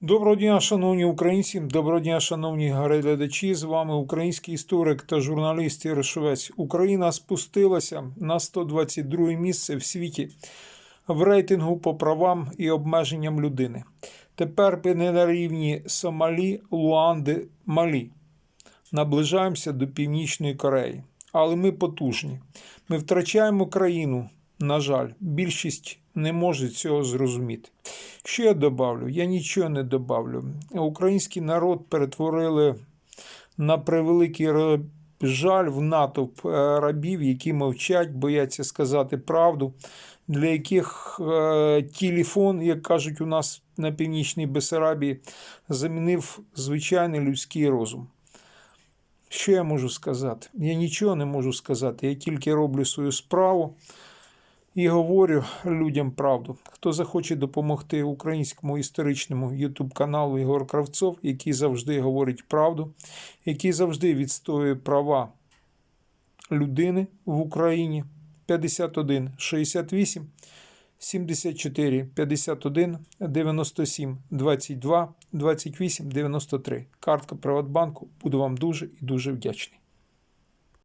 Доброго дня, шановні українці, доброго дня, шановні глядачі. З вами український історик та журналіст Єрошовець. Україна спустилася на 122 місце в світі в рейтингу по правам і обмеженням людини. Тепер ми не на рівні Сомалі, Луанди, Малі. Наближаємося до Північної Кореї. Але ми потужні. Ми втрачаємо країну. На жаль, більшість не може цього зрозуміти. Що я добавлю? Я нічого не добавлю. Український народ перетворили на превеликий жаль в натовп е, рабів, які мовчать, бояться сказати правду, для яких е, телефон, як кажуть у нас на північній Бесарабії, замінив звичайний людський розум. Що я можу сказати? Я нічого не можу сказати. Я тільки роблю свою справу і говорю людям правду. Хто захоче допомогти українському історичному ютуб каналу Ігор Кравцов, який завжди говорить правду, який завжди відстоює права людини в Україні 51 68 74 51 97 22 28 93. Картка Приватбанку. Буду вам дуже і дуже вдячний.